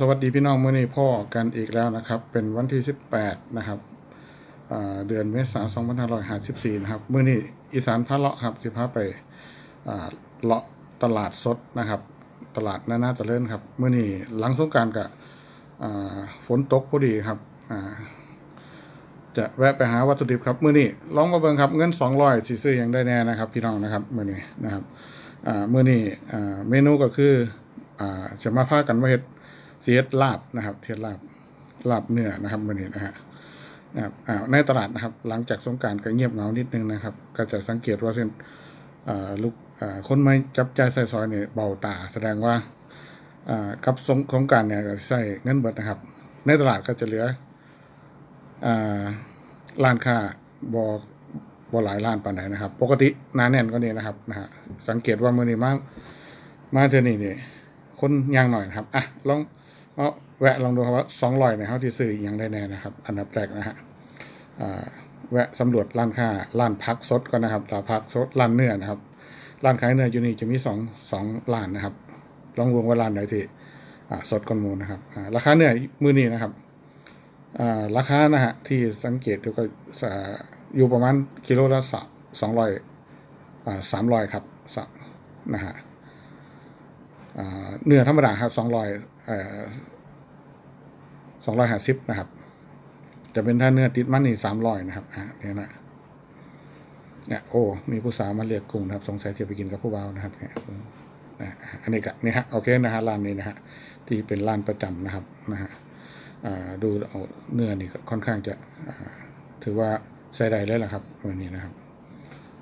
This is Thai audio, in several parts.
สวัสดีพี่น้องเมื่อนี้พ่อกันอีกแล้วนะครับ เป็นวันที่ 18 นะครับเดือนเมษายน2554 นะครับเมื่อนี้อีสานพาเลาะครับจะพาไปเลาะตลาดสดนะครับ ตลาดนานาตะเลินครับเมื่อนี้หลังสงการกับฝนตกพอดีครับจะแวะไปหาวัตถุดิบครับเมื่อนี้ลองมาเบิ่งครับเงิน200สิซื้อยังได้แน่นะครับ พี่น้องนะครับเมื่อนี้นะครับเมื่อนี้เมนูก็คืออ่าจะมาพากันมาเฮ็ด เสียดลาบนะครับเทียดลาบลาบเนื้อนะครับวันนี้นะฮะนะครับอ่าในตลาดนะครับ หลังจากสงการก็เงียบเหงานิดนึงนะครับ ก็จะสังเกตว่าเส้นลูกคนไม่จับใจใส่ซอยเนี่ยเบาตา แสดงว่ากับสงสงการเนี่ยใส่เงินเบิดนะครับ ในตลาดก็จะเหลือร้านค้าบอบอหลายร้านปานไหนนะครับ ปกติหนาแน่นก็นี่นะครับนะฮะสังเกตว่าเมื่อนี้มามาเทอนี่นี่คนยางหน่อยนะครับอะลอง เอาแวะลองดูครับว่าสองรอยเนี่ยเขาที่ซื้ออยังได้แน่นะครับ อันดับแรกนะฮะแวะสำรวจร้านค้าร้านพักสดก่อนนะครับร้านพักสดร้านเนื้อนะครับร้านขายเนื้ออยู่นี่จะมีสองสองร้านนะครับ ลองรวมว่าร้านไหนที่สดก่อนหมูลนะครับราคาเนื้อมือนี้นะครับราคานะฮะที่สังเกตดูก็อยู่ประมาณกิโลละสองร้อยสามร้อยครับสนะฮะ เนื้อธรรมดาครับสองร้อยสองร้อยห้าสิบนะครับ จะเป็นถ้าเนื้อติดมันนี่สามร้อยนะครับอ่าเนี่ยนะเนี่ยโอ้มีผู้สาวมาเรียกกุ้งนะครับสงสัยจะไปกินกับผู้บ่าวนะครับเนี่ยอันนี้ก็นี่ฮะโอเคนะฮะร้านนี้นะฮะที่เป็นร้านประจำนะครับนะฮะดูเอาเนื้อนี่ค่อนข้างจะถือว่าใช้ได้เลยแหละครับวันนี้นะครับ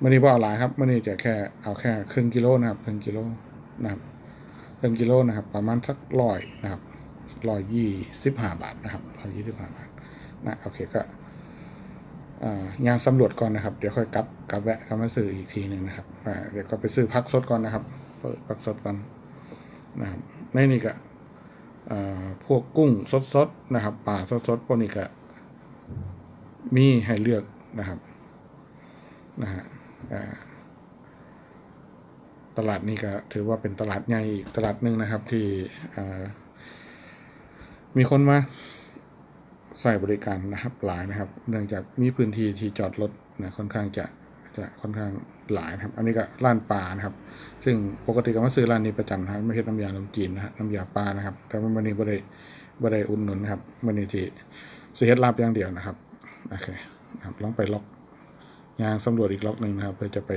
วันนี้บ่เอาหลายครับวันนี้จะแค่เอาแค่ครึ่งกิโลนะครับครึ่งกิโลนะครับ ครึ่งกิโลนะครับ ประมาณสักร้อยนะครับร้อยยี่สิบห้าบาทนะครับร้อยยี่สิบห้าบาทนะโอเคก็อ่ายางสำรวจก่อนนะครับ เดี๋ยวค่อยกลับกลับแวะกลับมาซื้ออีกทีหนึ่งนะครับเดี๋ยวก็ไปซื้อพักสดก่อนนะครับเปิดพักสดก่อนนะครับในนี่ก็พวกกุ้งสดๆนะครับปลาสดๆพวกนี้ก็มีให้เลือกนะครับนะฮะ ตลาดนี้ก็ถือว่าเป็นตลาดใหญ่อีกตลาดหนึ่งนะครับที่มีคนมาใส่บริการนะครับหลายนะครับ เนื่องจากมีพื้นที่ที่จอดรถนะค่อนข้างจะจะค่อนข้างหลายนะครับ อันนี้ก็ร้านปลานะครับ ซึ่งปกติก็มาซื้อร้านนี้ประจำนะครับไม่ใช่น้ำยาน้ำจีนนะฮะน้ำยาปลานะครับ แต่ว่าวันนี้บ่ได้บ่ได้อุ่นหนุนนะครับวันนี้ที่เฮ็ดลาบอย่างเดียวนะครับโอเคครับลองไปล็อกยางสำรวจอีกล็อกหนึ่งนะครับเพื่อจะไป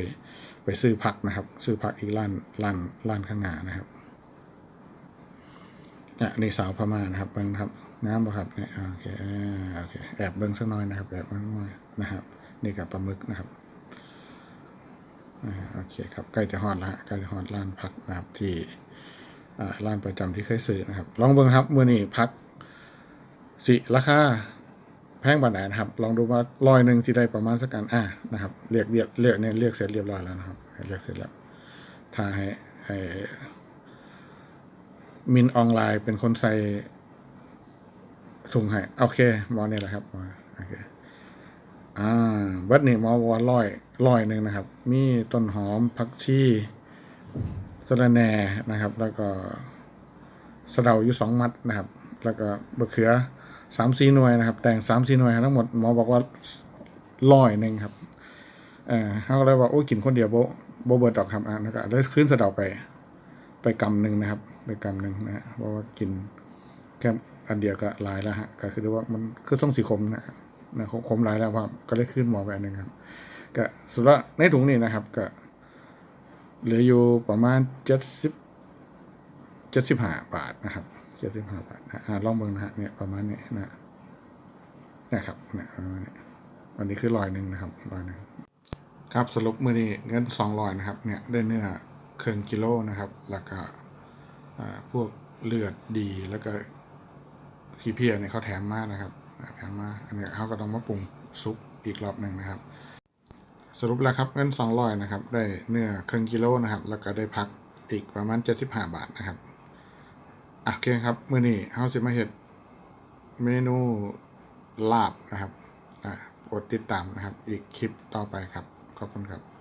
ไปซื้อผักนะครับ ซื้อผักอีกร้านร้านร้านข้างหน้านะครับอะนี่สาวพม่านะครับเบิ้งครับน้ำบ่ครับเนี่ยโอเคโอเคแอบเบิ้งสักหน่อยนะครับแอบเบิ้งหน่อยนะครับ นี่กับปลาหมึกนะครับโอเคครับใกล้จะฮอดละใกล้จะฮอดร้านผักนะครับที่อ่าร้านประจำที่เคยซื้อนะครับ ลองเบิ้งครับมื่อนี้ผักสิราคา แพงบานไหนนะครับ ลองดูว่ารอยหนึ่งที่ได้ประมาณสักกันอ่านะครับเรียกเรียกเรียกเนี่ยเรียกเสร็จเรียบร้อยแล้วนะครับเรียกเสร็จแล้วถ้าให้ให้มินออนไลน์เป็นคนใส่ถุงให้โอเคมอเนี่ยแหละครับมาโอเคอ่าบัดนี่หมอบอกว่าร้อยร้อยหนึ่งนะครับ มีต้นหอมผักชีสะระแหน่นะครับ แล้วก็สะเดาอยู่สองมัดนะครับ แล้วก็บะเขือ สามสี่หน่วยนะครับ แต่งสามสี่หน่วยทั้งหมดหมอบอกว่าร้อยหนึ่งครับเออเขาก็เลยว่าโอ้กินคนเดียวโบโบเบิร์ดดอกครับอะแล้วก็ได้ขึ้นสะเดาไป ไปกำหนึ่งนะครับ ไปกำหนึ่งนะฮะเพราะว่ากินแค่อันเดียวก็หลายแล้วฮะก็คือว่ามันคือส่งสีขมนะนะขมหลายแล้วครับก็เลยขึ้นหมอไปอันหนึ่งครับก็สุดละในถุงนี้นะครับก็เหลืออยู่ประมาณเจ็ดสิบเจ็ดสิบห้าบาทนะครับ เจ็ดสิบห้าบาทนะอ่าลองเบิ่งนะฮะเนี่ยประมาณนี้นะนะครับเนี่ยประมาณนี้อันนี้คือร้อยหนึ่งนะครับร้อยหนึ่งครับสรุปมือนี้เงินสองร้อยนะครับ เนี่ยได้เนื้อเครื่องกิโลนะครับ แล้วก็อ่าพวกเลือดดีแล้วก็ขี้เพียเนี่ยเขาแถมมากนะครับแถมมาอันนี้เขาก็ต้องมาปรุงซุปอีกรอบหนึ่งนะครับ สรุปแล้วครับเงินสองร้อยนะครับ ได้เนื้อเครึ่งกิโลนะครับ แล้วก็ได้พักอีกประมาณเจ็ดสิบห้าบาทนะครับ โอเคครับมื่อนี้เฮาสิมาเฮ็ดเมนูลาบนะครับอ่ากดติดตามนะครับ อีกคลิปต่อไปครับ ขอบคุณครับ